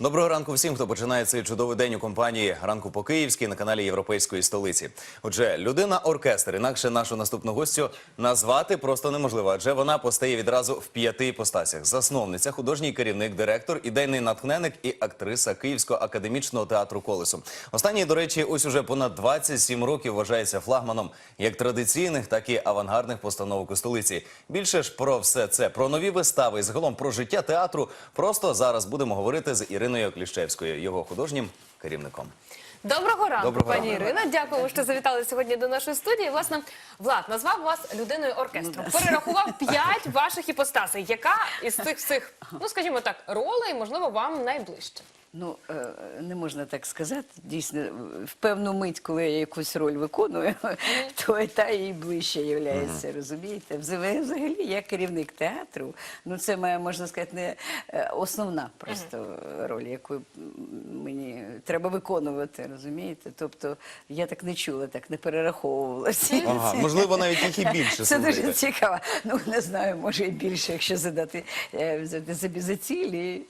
Доброго ранку всім, хто починає цей чудовий день у компанії ранку по київській на каналі Європейської столиці. Отже, людина оркестр, інакше нашу наступну гостю назвати просто неможливо, адже вона постає відразу в п'яти іпостасях: засновниця, художній керівник, директор, ідейний натхненник і актриса Київського академічного театру Колесо. Останній, до речі, ось уже понад 27 років вважається флагманом як традиційних, так і авангардних постановок у столиці. Більше ж про все це, про нові вистави і загалом про життя театру. Просто зараз будемо говорити з Іриною Кліщевською, його художнім керівником. Доброго ранку, Доброго пані ранку. Ірина. Дякуємо, що завітали сьогодні до нашої студії. Власне, Влад назвав вас людиною оркестру. Перерахував п'ять ваших іпостасей. Яка із цих всіх, ну скажімо так, ролей, можливо, вам найближче? Ну, е, не можна так сказати. Дійсно, в певну мить, коли я якусь роль виконую, то та і ближче являється, розумієте? Взагалі, я керівник театру. Ну, це моя, можна сказати, не е, основна просто роль, яку мені треба виконувати, розумієте? Тобто я так не чула, так не перераховувала всі. Ага, можливо, навіть їх і більше. Це дуже цікаво. Ну не знаю, може і більше, якщо задати е, за ціль і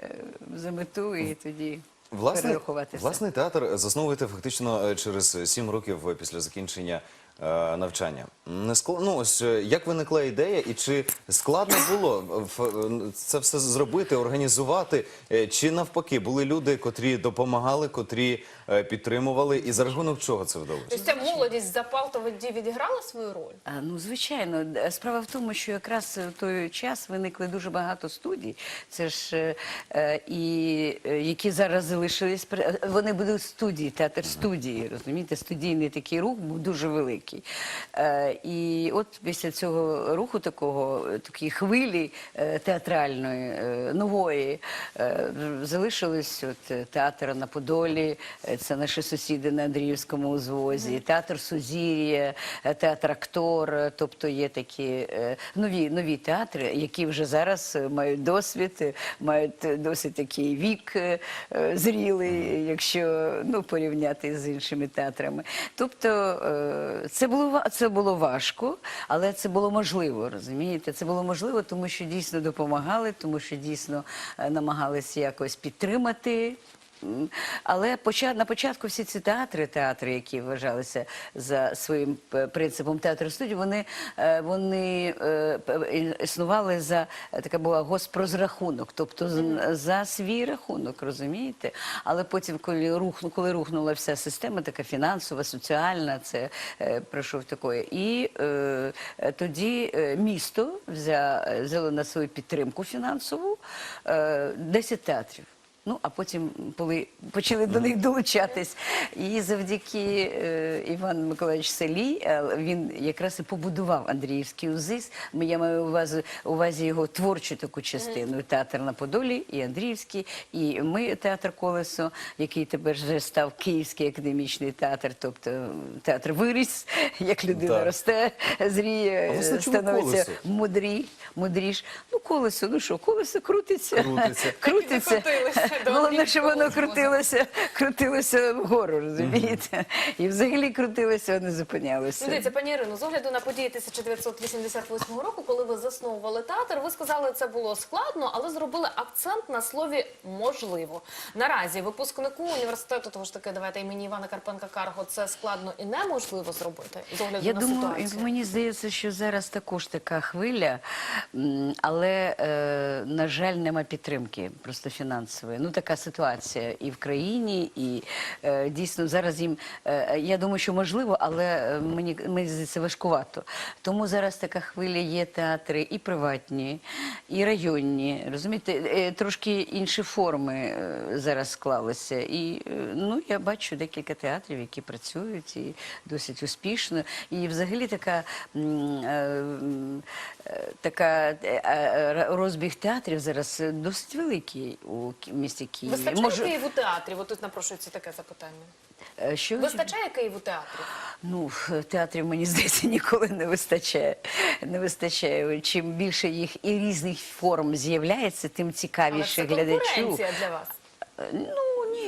е, за мету, і тоді Власне, перерахувати все. власний театр засновуєте фактично е, через сім років після закінчення навчання. Не склад... ну, ось, е, як виникла ідея, і чи складно було в- е, це все зробити, організувати? Е, Чи навпаки були люди, котрі допомагали, котрі е, підтримували, і за рахунок чого це вдалося? Тобто ця молодість запал то воді відіграла свою роль? А, ну, звичайно, справа в тому, що якраз в той час виникли дуже багато студій. Це ж е, е, і е, які зараз залишились. при- е, Вони будуть студії, театр студії. Розумієте, студійний такий рух був дуже великий. Е, і от після цього руху такого, такої хвилі е, театральної, е, нової, е, залишились от театр на Подолі, це наші сусіди на Андріївському узвозі, театр Сузір'я, театр Актор. Тобто є такі е, нові, нові театри, які вже зараз мають досвід, мають досить такий вік зрілий, якщо ну, порівняти з іншими театрами. Тобто це було це було важко, але це було можливо, розумієте? Це було можливо, тому що дійсно допомагали, тому що дійсно е, намагалися якось підтримати. Але на початку всі ці театри, театри, які вважалися за своїм е, принципом театру студії, вони, е, вони е, існували за така була госпрозрахунок, тобто за свій рахунок, розумієте? Але потім, коли рух, коли рухнула вся система, така фінансова, соціальна, це пройшов такое. І е, тоді місто взяло на свою підтримку фінансову е, 10 театрів. Ну, а потім коли почали до них долучатись. І завдяки е, Івану Миколаївичу Селі, е, він якраз і побудував Андріївський УЗИС. Я маю увазі, увазі його творчу таку частину. Театр на Подолі, і Андріївський, і ми театр Колесо, який тепер вже став Київський академічний театр, тобто театр виріс, як людина Так. росте, зріє, становиться мудрі, мудріш. Ну, колесо, ну що, колесо крутиться. Крутиться. крутиться. Головне, щоб воно крутилося, крутилося вгору, розумієте? І взагалі крутилося, а не Ну, зупинялося. дивіться, пані Ірино, з огляду на події 1988 року, коли ви засновували театр, ви сказали, це було складно, але зробили акцент на слові можливо. Наразі випускнику університету, того ж таки, давайте імені Івана Карпенка Карго, це складно і неможливо зробити з огляду Я на думаю, ситуацію. мені здається, що зараз також така хвиля, м, е, на жаль, нема підтримки просто фінансової. Ну, така ситуація і в країні, і е, дійсно зараз їм, е, я думаю, що можливо, але мені, мені здається, важкувато. Тому зараз така хвиля є театри і приватні, і районні. Розумієте, трошки інші форми зараз склалися. І ну, я бачу декілька театрів, які працюють і досить успішно. І взагалі така, м, е, така розбіг театрів зараз е, досить великий у місті Києві. Вистачає Києву театрів? От тут напрошується таке запитання. е, що Вистачає Києву театрів? Ну, театрів, мені здається, ніколи не вистачає. Не вистачає. Чим більше їх і різних форм з'являється, тим Але цікавіше це глядачу. конкуренція для вас. Ну,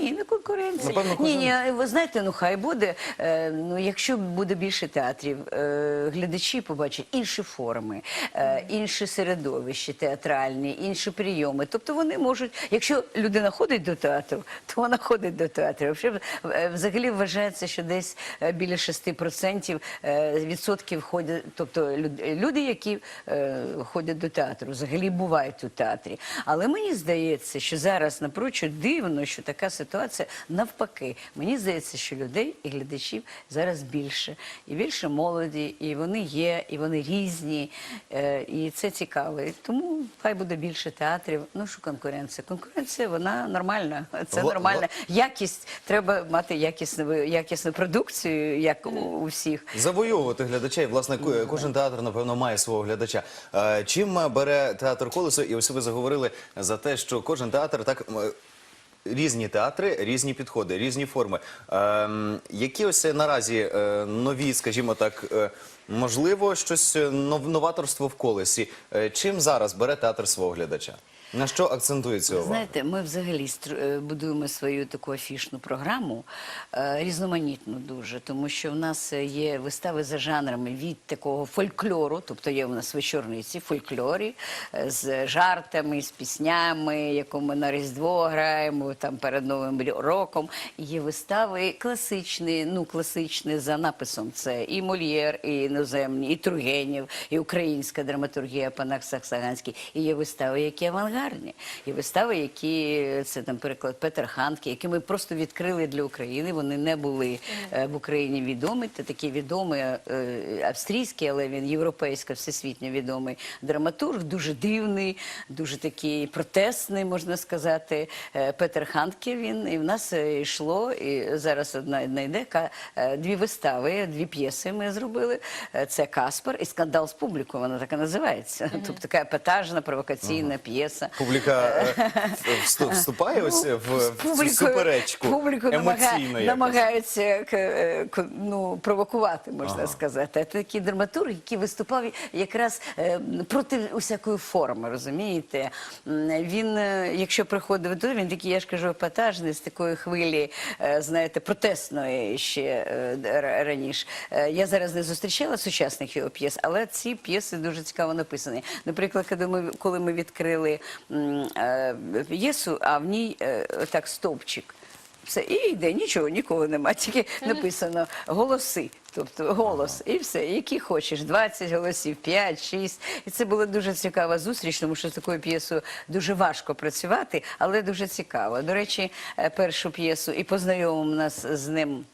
Ні, не конкуренція. Напевно, ні, ні, ви знаєте, ну хай буде. Е, ну, якщо буде більше театрів, е, глядачі побачать інші форми, е, інші середовища театральні, інші прийоми. Тобто вони можуть, якщо людина ходить до театру, то вона ходить до театру. Взагалі, е, Взагалі вважається, що десь е, біля 6% е, відсотків ходять, тобто люд- люди, які е, ходять до театру, взагалі бувають у театрі. Але мені здається, що зараз напрочуд дивно, що така ситуація навпаки. Мені здається, що людей і глядачів зараз більше, і більше молоді, і вони є, і вони різні, е, і це цікаво. І тому хай буде більше театрів. Ну що конкуренція? Конкуренція вона нормальна. Це нормальна якість. Треба мати якісну якісну продукцію, як у, всіх. Завойовувати глядача, і власне ко- кожен театр, напевно, має свого глядача. Е, Чим бере театр колесо? І ось ви заговорили за те, що кожен театр так. Різні театри, різні підходи, різні форми. Ем, які ось е, наразі е, нові, скажімо так, е, можливо, щось е, новаторство в колесі. Е, чим зараз бере театр свого глядача? На що акцентується увага? Знаєте, ми взагалі е, будуємо свою таку афішну програму, різноманітну дуже, тому що в нас є вистави за жанрами від такого фольклору, тобто є у нас вечорниці, фольклорі з жартами, з піснями, яку ми на Різдво граємо там перед Новим роком. Є вистави класичні, ну класичні за написом. Це і Мольєр, і іноземні, і Тургенєв, і українська драматургія Панах Саксаганський. І є вистави, які авангардні. Є вистави, які це, наприклад, Петр Ханки, які ми просто відкрили для України. Вони не були е, в Україні відомі. Це такий відомий е, австрійський, але він європейсько, всесвітньо відомий драматург, дуже дивний, дуже такий протестний, можна сказати. Е, Петр Ханке він і в нас е, йшло. І зараз одна, одна е, дві вистави, дві п'єси ми зробили. Е, Це Каспар і скандал з публікою. Вона так і називається. Тобто така епатажна, провокаційна п'єса. Публіка е, вступає ось в, Ну, в цю суперечку публіку намага- емоційно намагаються е, ну, провокувати, можна сказати. Це такий драматург, який виступав якраз е, проти усякої форми, розумієте? Він, е, якщо приходив туди, він такий, я ж кажу, епатажний, з такої хвилі, е, знаєте, протестної ще е, раніше. Е, Я зараз не зустрічала сучасних його п'єс, але ці п'єси дуже цікаво написані. Наприклад, коли ми, коли ми відкрили е, п'єсу, а в ній е, так стовпчик. Все, і йде, нічого, нікого нема, тільки написано голоси. Тобто голос, і все, які хочеш, 20 голосів, 5, 6. І це була дуже цікава зустріч, тому що з такою п'єсою дуже важко працювати, але дуже цікаво. До речі, е, першу п'єсу і познайомив нас з ним.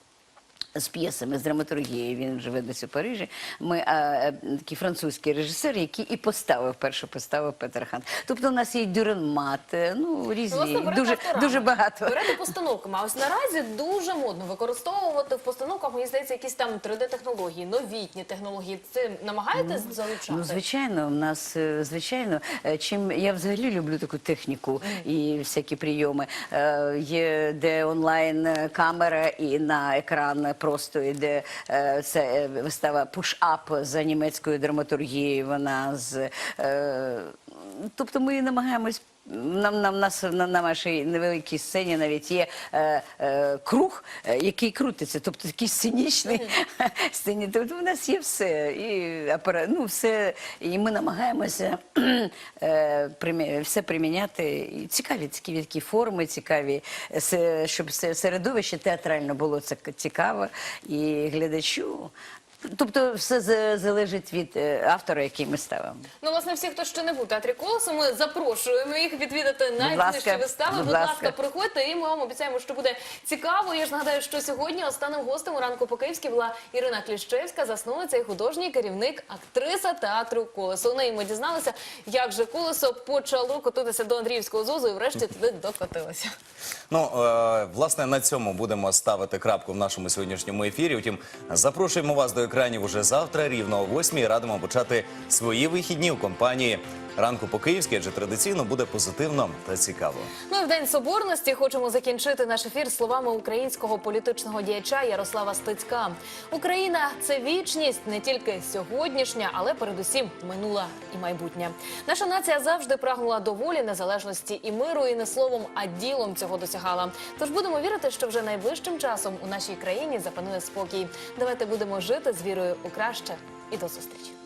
З п'єсами, з драматургією, він живе десь у Парижі. Ми а, е, такий французький режисер, який і поставив першу поставив Петер Хан. Тобто у нас є дюренмат, е, ну різні, Власне, берете дуже, авторами, дуже багато. Берете постановками. А ось наразі дуже модно використовувати в постановках, мені здається, якісь там 3D-технології, новітні технології. Це намагаєтесь залучати? Ну, звичайно, в нас е, звичайно, чим я взагалі люблю таку техніку і всякі прийоми. Є де онлайн камера і на екран просто йде е, це е, вистава пуш-ап за німецькою драматургією. Вона з е, тобто ми намагаємось. Нам, нам нас на, на нашій невеликій сцені навіть є е, е, круг, е, який крутиться, тобто такий сценічний сцені. Тобто в нас є все, і апарат, ну все, і ми намагаємося е, примі- все приміняти. І цікаві цікаві такі форми, цікаві, е, се- щоб середовище театрально було це цікаво і глядачу. Тобто все за- залежить від е, автора, який ми ставимо. Ну, власне, всі, хто ще не був у театрі колесу, ми запрошуємо їх відвідати найближчі вистави. будь Будь ласка, приходьте, і ми вам обіцяємо, що буде цікаво. Я ж нагадаю, що сьогодні останнім гостем у ранку по київськи була Ірина Кліщевська, засновниця і художній керівник, актриса театру колесо. У неї ми дізналися, як же колесо почало котитися до Андріївського зозу і врешті туди докотилося. Ну, е, власне, на цьому будемо ставити крапку в нашому сьогоднішньому ефірі. Втім, запрошуємо вас до екранів уже завтра, рівно о 8 Радимо почати свої вихідні у компанії ранку по київськи, адже традиційно буде позитивно та цікаво. Ну і в день соборності хочемо закінчити наш ефір словами українського політичного діяча Ярослава Стецька. Україна це вічність не тільки сьогоднішня, але передусім минула і майбутнє. Наша нація завжди прагнула до волі, незалежності і миру, і не словом, а ділом цього досягала. Тож будемо вірити, що вже найближчим часом у нашій країні запанує спокій. Давайте будемо жити з вірою у краще і до зустрічі.